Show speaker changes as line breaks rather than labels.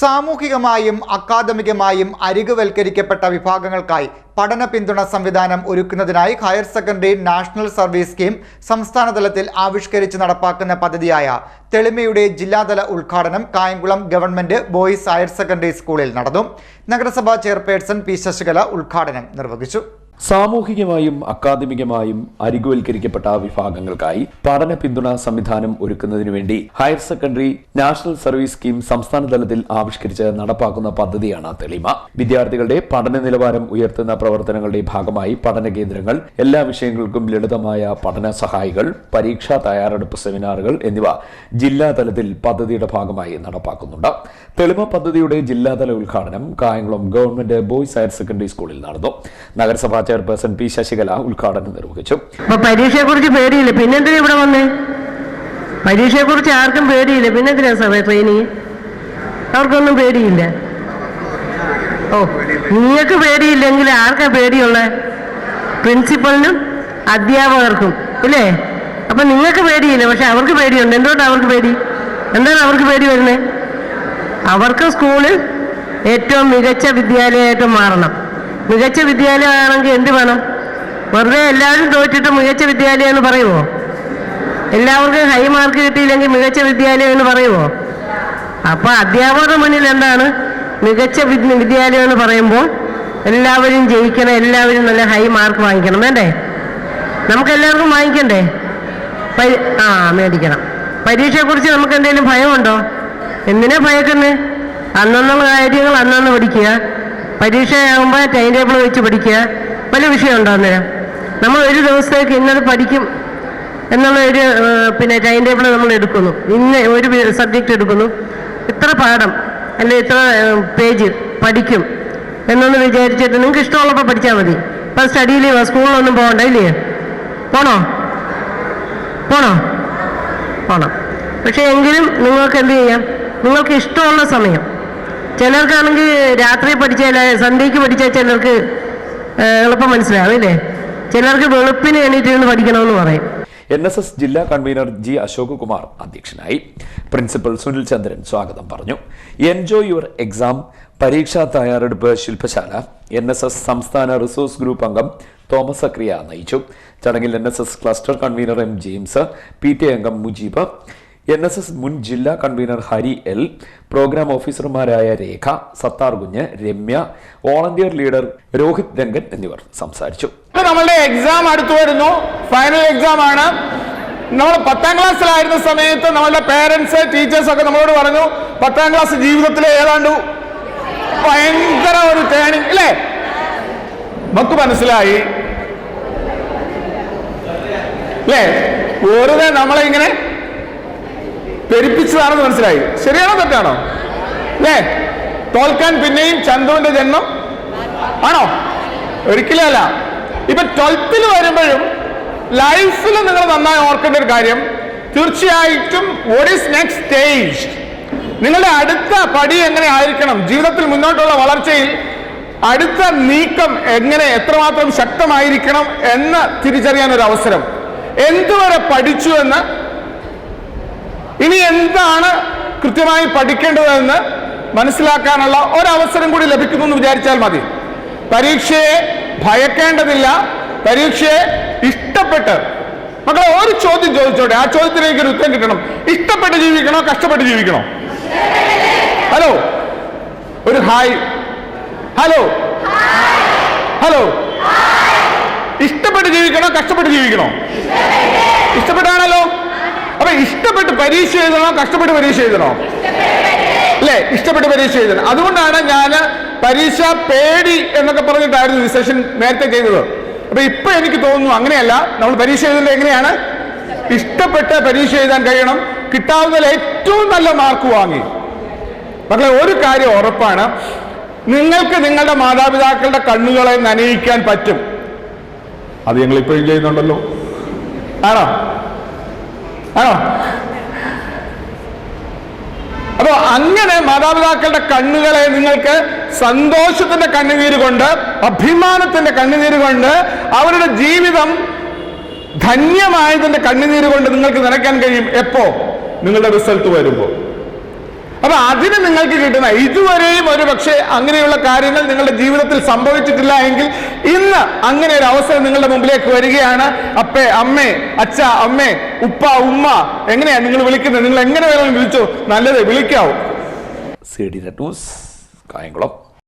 സാമൂഹികമായും അക്കാദമികമായും അരികുവൽക്കരിക്കപ്പെട്ട വിഭാഗങ്ങൾക്കായി പഠന പിന്തുണ സംവിധാനം ഒരുക്കുന്നതിനായി higher secondary national service scheme സംസ്ഥാനതലത്തിൽ ആവിഷ്കരിച്ച് നടപ്പാക്കുന്ന പദ്ധതിയായ തെളിമയുടെ ജില്ലാതല ഉദ്ഘാടനം Kayamkulam government boys higher secondary സ്കൂളിൽ നടന്നു. നഗരസഭാ ചെയർപേഴ്സൺ പി ശശികല ഉദ്ഘാടനം നിർവഹിച്ചു.
സാമൂഹികമായും അക്കാദമികമായും അരികുവൽക്കരിക്കപ്പെട്ട വിഭാഗങ്ങൾക്കായി പഠന പിന്തുണ സംവിധാനം ഒരുക്കുന്നതിനു വേണ്ടി higher secondary national service scheme സംസ്ഥാന തലത്തിൽ ആവിഷ്കരിച്ച് നടപ്പാക്കുന്ന പദ്ധതിയാണ് തെളിമ. വിദ്യാർത്ഥികളുടെ പഠന നിലവാരം ഉയർത്തുന്ന പ്രവർത്തനങ്ങളുടെ ഭാഗമായി പഠന കേന്ദ്രങ്ങൾ എല്ലാ വിഷയങ്ങൾക്കും ലളിതമായ പഠന സഹായികൾ പരീക്ഷാ തയ്യാറെടുപ്പ് സെമിനാറുകൾ എന്നിവ ജില്ലാ തലത്തിൽ പദ്ധതിയുടെ ഭാഗമായി നടപ്പാക്കുന്നുണ്ട്. തെളിമ പദ്ധതിയുടെ ജില്ലാതല ഉദ്ഘാടനം Kayamkulam government boys higher secondary സ്കൂളിൽ നടന്നു. നഗരസഭാ ചെയർപേഴ്സൺ പി ശശികല ഉദ്ഘാടനം നിർവഹിച്ചു.
പരീക്ഷയെ കുറിച്ച് പേടിയില്ല? പിന്നെന്തിനാ ഇവിടെ വന്നേ? പരീക്ഷയെ കുറിച്ച് ആർക്കും പേടിയില്ല? പിന്നെന്തിനാ സമയ ട്രെയിനിങ്? അവർക്കൊന്നും പേടിയില്ല. ഓ നിങ്ങൾക്ക് പേടിയില്ലെങ്കിൽ ആർക്കാ പേടിയുള്ള? പ്രിൻസിപ്പലിനും അധ്യാപകർക്കും ഇല്ലേ? അപ്പൊ നിങ്ങൾക്ക് പേടിയില്ല പക്ഷെ അവർക്ക് പേടിയുണ്ട്. എന്തുകൊണ്ടാണ് അവർക്ക് പേടി? എന്താണ് അവർക്ക് പേടി വരുന്നത് അവർക്ക് സ്കൂളിൽ ഏറ്റവും മികച്ച വിദ്യാലയമായിട്ട് മാറണം. മികച്ച വിദ്യാലയമാണെങ്കിൽ എന്ത് വേണം? വെറുതെ എല്ലാവരും തോറ്റിട്ട് മികച്ച വിദ്യാലയം എന്ന് പറയുമോ എല്ലാവർക്കും ഹൈ മാർക്ക് കിട്ടിയില്ലെങ്കിൽ മികച്ച വിദ്യാലയം എന്ന് പറയുമോ അപ്പൊ അധ്യാപകരുടെ മുന്നിൽ എന്താണ്? മികച്ച വിദ്യ- വിദ്യാലയം എന്ന് പറയുമ്പോൾ എല്ലാവരും ജയിക്കണം എല്ലാവരും നല്ല ഹൈ മാർക്ക് വാങ്ങിക്കണം. വേണ്ടേ? നമുക്ക് എല്ലാവർക്കും വാങ്ങിക്കണ്ടേ? ആ മേടിക്കണം. പരീക്ഷയെക്കുറിച്ച് നമുക്ക് എന്തെങ്കിലും ഭയമുണ്ടോ? എന്തിനാ ഭയക്കുന്നത് അന്നുള്ള കാര്യങ്ങൾ അന്നന്ന് പഠിക്കുക. പരീക്ഷയാകുമ്പോൾ ടൈം ടേബിൾ വെച്ച് പഠിക്കുക. വലിയ വിഷയമുണ്ടോ അന്നേരം നമ്മൾ ഒരു ദിവസത്തേക്ക് ഇന്നത് പഠിക്കും എന്നുള്ള ഒരു പിന്നെ ടൈം ടേബിൾ നമ്മൾ എടുക്കുന്നു. ഇന്ന് ഒരു സബ്ജക്റ്റ് എടുക്കുന്നു. ഇത്ര പാഠം അല്ലെങ്കിൽ ഇത്ര പേജ് പഠിക്കും എന്നൊന്ന് വിചാരിച്ചിട്ട് നിങ്ങൾക്ക് ഇഷ്ടമുള്ളപ്പോൾ പഠിച്ചാൽ മതി. ഇപ്പം സ്റ്റഡി ലീവ് സ്കൂളിലൊന്നും പോകണ്ട ഇല്ലേ? പോണോ? പോണോ? പോണം. പക്ഷേ എങ്കിലും നിങ്ങൾക്ക് എന്ത് ചെയ്യാം? നിങ്ങൾക്ക് ഇഷ്ടമുള്ള സമയം ചിലർക്കാണെങ്കിൽ രാത്രി പഠിച്ചാൽ സന്ധ്യയ്ക്ക് പഠിച്ചാൽ ചിലർക്ക് എളുപ്പം മനസ്സിലാവും അല്ലേ? ചിലർക്ക് വെളുപ്പിന് എണീറ്റിരുന്ന് പഠിക്കണമെന്ന് പറയും.
എൻ എസ് എസ് ജില്ലാ കൺവീനർ ജി അശോക് കുമാർ അധ്യക്ഷനായി പ്രിൻസിപ്പൽ സുനിൽ ചന്ദ്രൻ സ്വാഗതം പറഞ്ഞു. എൻജോയ് യുവർ എക്സാം പരീക്ഷാ തയ്യാറെടുപ്പ് ശില്പശാല എൻ എസ് എസ് സംസ്ഥാന റിസോഴ്സ് ഗ്രൂപ്പ് അംഗം തോമസ് അക്രിയ നയിച്ചു. ചടങ്ങിൽ N S S cluster convener M James P T അംഗം മുജീബ് എൻ എസ് എസ് മുൻ ജില്ലാ കൺവീനർ ഹരി എൽ പ്രോഗ്രാം ഓഫീസർമാരായ രേഖ സത്താർ കുഞ്ഞ് രമ്യ വോളണ്ടിയർ ലീഡർ രോഹിത് രംഗൻ എന്നിവർ സംസാരിച്ചു.
നമ്മളുടെ എക്സാം അടുത്തു വരുന്നു. ഫൈനൽ എക്സാം ആണ്. നമ്മൾ പത്താം ക്ലാസ്സിലായിരുന്ന സമയത്ത് നമ്മളുടെ പേരൻസ് ടീച്ചേഴ്സ് ഒക്കെ നമ്മളോട് പറഞ്ഞു പത്താം ക്ലാസ് ജീവിതത്തിലെ ഏതാണ്ട് ഭയങ്കര ഒരു ടേണിംഗ് അല്ലേ നമുക്ക് മനസ്സിലായി. അല്ലേ വെറുതെ നമ്മളെ ഇങ്ങനെ പെരുപ്പിച്ചതാണെന്ന് മനസ്സിലായി. ശരിയാണോ തെറ്റാണോ? അല്ലേ തോൽക്കാൻ പിന്നെയും ചന്തുവിന്റെ ജന്മം ആണോ? ഒരിക്കലും അല്ല. ഇപ്പൊ ട്വൽത്തിൽ വരുമ്പോഴും ലൈഫിൽ നിങ്ങൾ നന്നായി ഓർക്കേണ്ട ഒരു കാര്യം തീർച്ചയായിട്ടും വോട്ട് ഈസ് നെക്സ്റ്റ് സ്റ്റേജ് നിങ്ങളുടെ അടുത്ത പടി എങ്ങനെ ആയിരിക്കണം? ജീവിതത്തിൽ മുന്നോട്ടുള്ള വളർച്ചയിൽ അടുത്ത നീക്കം എങ്ങനെ എത്രമാത്രം ശക്തമായിരിക്കണം എന്ന് തിരിച്ചറിയാൻ ഒരു അവസരം. എന്തുവരെ പഠിച്ചു എന്ന് ഇനി എന്താണ് കൃത്യമായി പഠിക്കേണ്ടതെന്ന് മനസ്സിലാക്കാനുള്ള ഒരവസരം കൂടി ലഭിക്കുന്നു എന്ന് വിചാരിച്ചാൽ മതി. പരീക്ഷയെ ഭയക്കേണ്ടതില്ല. പരീക്ഷയെ ഇഷ്ടപ്പെട്ട് മക്കളെ ഒരു ചോദ്യം ചോദിച്ചോട്ടെ? ആ ചോദ്യത്തിലേക്ക് ഒരു ഉത്തരം കിട്ടണം. ഇഷ്ടപ്പെട്ട് ജീവിക്കണോ കഷ്ടപ്പെട്ട് ജീവിക്കണോ? ഹലോ? ഒരു ഹായ്. ഹലോ? ഹലോ? ഇഷ്ടപ്പെട്ട് ജീവിക്കണോ കഷ്ടപ്പെട്ട് ജീവിക്കണോ? ഇഷ്ടപ്പെട്ടാണല്ലോ അപ്പൊ ഇഷ്ടപ്പെട്ട് പരീക്ഷ എഴുതണോ? കഷ്ടപ്പെട്ട് പരീക്ഷ എഴുതണോ? അല്ലേ? ഇഷ്ടപ്പെട്ട് പരീക്ഷ എഴുതണം. അതുകൊണ്ടാണ് ഞാൻ പരീക്ഷ പേടി എന്നൊക്കെ പറഞ്ഞിട്ടായിരുന്നു ഈ സെഷൻ നേരത്തെ ചെയ്തത്. അപ്പൊ ഇപ്പൊ എനിക്ക് തോന്നുന്നു അങ്ങനെയല്ല. നമ്മൾ പരീക്ഷ എഴുതുന്നത് എങ്ങനെയാണ്? ഇഷ്ടപ്പെട്ട് പരീക്ഷ എഴുതാൻ കഴിയണം. കിട്ടാവുന്ന ഏറ്റവും നല്ല മാർക്ക് വാങ്ങി. മക്കളെ ഒരു കാര്യം ഉറപ്പാണ്. നിങ്ങൾക്ക് നിങ്ങളുടെ മാതാപിതാക്കളുടെ കണ്ണുകളെ നനയിക്കാൻ പറ്റും. അത് ഞങ്ങൾ ഇപ്പോഴും ചെയ്യുന്നുണ്ടല്ലോ. ആണോ? ആണോ? അപ്പോ അങ്ങനെ മാതാപിതാക്കളുടെ കണ്ണുകളെ നിങ്ങൾക്ക് സന്തോഷത്തിന്റെ കണ്ണുനീര് കൊണ്ട് അഭിമാനത്തിന്റെ കണ്ണുനീര് കൊണ്ട് അവരുടെ ജീവിതം ധന്യമായതിന്റെ കണ്ണുനീര് കൊണ്ട് നിങ്ങൾക്ക് നനയ്ക്കാൻ കഴിയും. എപ്പോ? നിങ്ങളുടെ റിസൾട്ട് വരുമ്പോൾ അപ്പൊ അതിന് നിങ്ങൾക്ക് കിട്ടുന്ന ഇതുവരെയും ഒരു പക്ഷേ അങ്ങനെയുള്ള കാര്യങ്ങൾ നിങ്ങളുടെ ജീവിതത്തിൽ സംഭവിച്ചിട്ടില്ല എങ്കിൽ ഇന്ന് അങ്ങനെ ഒരു അവസരം നിങ്ങളുടെ മുമ്പിലേക്ക് വരികയാണ്. അപ്പേ അമ്മേ അച്ഛ അമ്മേ ഉപ്പ ഉമ്മ എങ്ങനെയാ നിങ്ങൾ വിളിക്കുന്നത്? നിങ്ങൾ എങ്ങനെ വേണമെങ്കിലും വിളിച്ചോ? നല്ലത് വിളിക്കാവൂ.
കായംകുളം.